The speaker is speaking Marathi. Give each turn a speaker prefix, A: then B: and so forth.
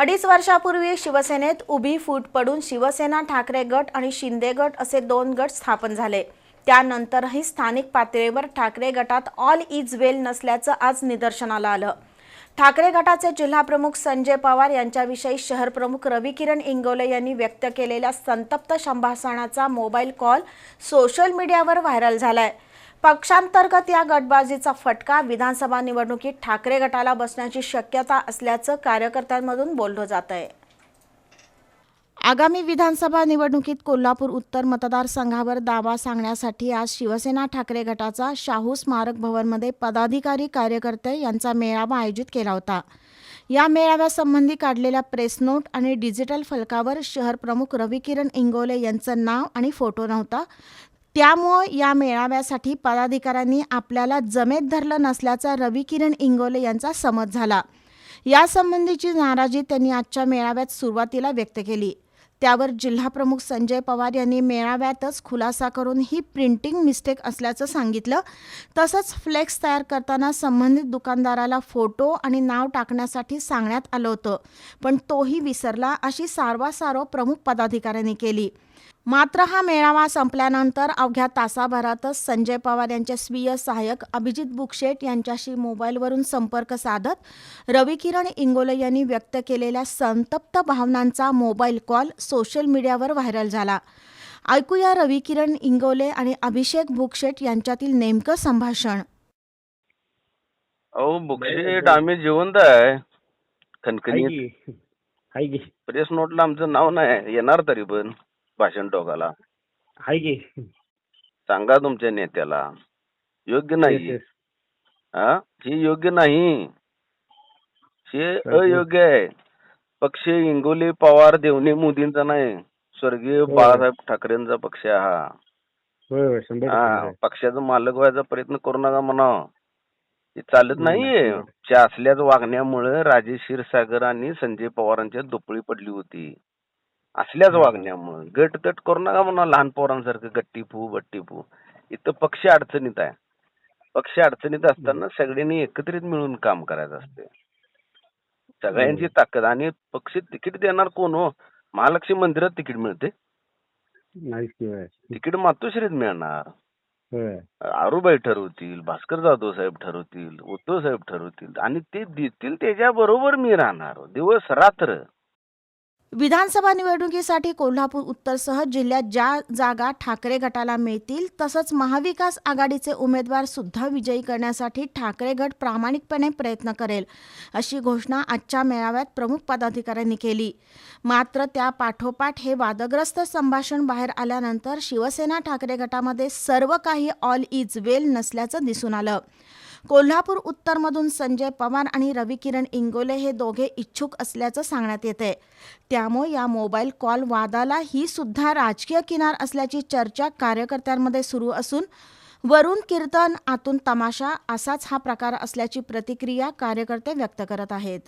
A: अडीच वर्षापूर्वी शिवसेनेत उभी फूट पडून शिवसेना ठाकरे गट आणि शिंदे गट असे दोन गट स्थापन झाले. त्यानंतरही स्थानिक पातळीवर ठाकरे गटात ऑल इज वेल नसल्याचं आज निदर्शनाला आलं. ठाकरे गटाचे जिल्हाप्रमुख संजय पवार यांच्याविषयी शहर प्रमुख रवी किरण इंगोले यांनी व्यक्त केलेल्या संतप्त संभाषणाचा मोबाईल कॉल सोशल मीडियावर व्हायरल झाला आहे पक्षांतर्गत या गटबाजीचा फटका विधानसभा निवडणुकीत ठाकरे गटाला बसण्याची शक्यता असल्याचं कार्यकर्त्यांमधून बोललं जात आहे. आगामी विधानसभा निवडणुकीत कोल्हापूर उत्तर मतदारसंघावर दावा सांगण्यासाठी आज शिवसेना ठाकरे गटाचा शाहू स्मारक भवनमध्ये पदाधिकारी कार्यकर्ते यांचा मेळावा आयोजित केला होता. या मेळाव्यासंबंधी काढलेल्या प्रेस नोट आणि डिजिटल फलकावर शहर प्रमुख रवी किरण इंगोले यांचं नाव आणि फोटो नव्हता त्यामुळं या मेळाव्यासाठी पदाधिकाऱ्यांनी आपल्याला जमेत धरलं नसल्याचा रवी किरण इंगोले यांचा समज झाला. यासंबंधीची नाराजी त्यांनी आजच्या मेळाव्यात सुरुवातीला व्यक्त केली. त्यावर जिल्हाप्रमुख संजय पवार यांनी मेळाव्यातच खुलासा करून ही प्रिंटिंग मिस्टेक असल्याचं सांगितलं. तसंच फ्लेक्स तयार करताना संबंधित दुकानदाराला फोटो आणि नाव टाकण्यासाठी सांगण्यात आलं होतं. पण तोही विसरला अशी सारवासारव प्रमुख पदाधिकाऱ्यांनी केली. मात्र हा मेळावा संपल्यानंतर अवघ्या तासाभरातच संजय पवार यांचे स्वीय सहाय्यक अभिजित बुकशेट यांच्याशी मोबाईलवरून संपर्क साधत रवी किरण इंगोले यांनी व्यक्त केलेल्या संतप्त भावनांचा मोबाईल कॉल सोशल मीडियावर व्हायरल झाला. ऐकूया रवी किरण इंगोले आणि अभिषेक बुकशेट यांच्यातील नेमकं संभाषण.
B: अहो बुकशीट आम्ही जिवंत आहे.
C: की.
B: प्रेस नोटला आमचं नाव नाही. येणार तरी पण. भाषण टोकाला
C: हाय की.
B: सांगा तुमच्या नेत्याला. योग्य नाही. हा हे योग्य नाही. हे अयोग्य आहे. पक्ष इंगोली पवार देवणे मोदींचा नाही. स्वर्गीय. बाळासाहेब ठाकरेंचा पक्ष आहे हा.
C: होय होय. शंभर टक्के
B: हा. पक्षाचा मालक व्हायचा प्रयत्न करू नका म्हणा. हे चालत नाहीये. असल्याच वागण्यामुळे राजेश क्षीरसागर आणि संजय पवारांच्या दुपळी पडली होती. असल्याच. वागण्यामुळे गट तट करू नका म्हणा लहान पोरांसारखं गट्टी फू बट्टी फू. इथं पक्ष अडचणीत आहे. पक्ष अडचणीत असताना सगळ्यांनी एकत्रित मिळून काम करायचं असते सगळ्यांची ताकद आणि पक्ष तिकीट देणार कोण हो? महालक्ष्मी मंदिरात तिकीट मिळते? तिकीट मातोश्रीत मिळणार. आरूबाई ठरवतील भास्कर जाधव साहेब ठरवतील उद्धव साहेब ठरवतील आणि ते देतील त्याच्या बरोबर मी राहणार. दिवस रात्र.
A: विधानसभा निवडणुकीसाठी कोल्हापूर उत्तरसह जिल्ह्यात ज्या जागा ठाकरे गटाला मिळतील तसंच महाविकास आघाडीचे उमेदवार सुद्धा विजयी करण्यासाठी ठाकरे गट प्रामाणिकपणे प्रयत्न करेल अशी घोषणा आजच्या मेळाव्यात प्रमुख पदाधिकाऱ्यांनी केली. मात्र त्या पाठोपाठ हे वादग्रस्त संभाषण बाहेर आल्यानंतर शिवसेना ठाकरे गटामध्ये सर्व काही ऑल इज वेल नसल्याचं दिसून आलं. कोल्हापूर उत्तरमधून संजय पवार आणि रविकिरण इंगोले हे दोघे इच्छुक असल्याचं सांगण्यात येते. त्यामुळे या मोबाईल कॉल वादाला ही सुद्धा राजकीय किनार असल्याची चर्चा कार्यकर्त्यांमध्ये सुरू असून वरून कीर्तन आतून तमाशा असाच हा प्रकार असल्याची प्रतिक्रिया कार्यकर्ते व्यक्त करत आहेत.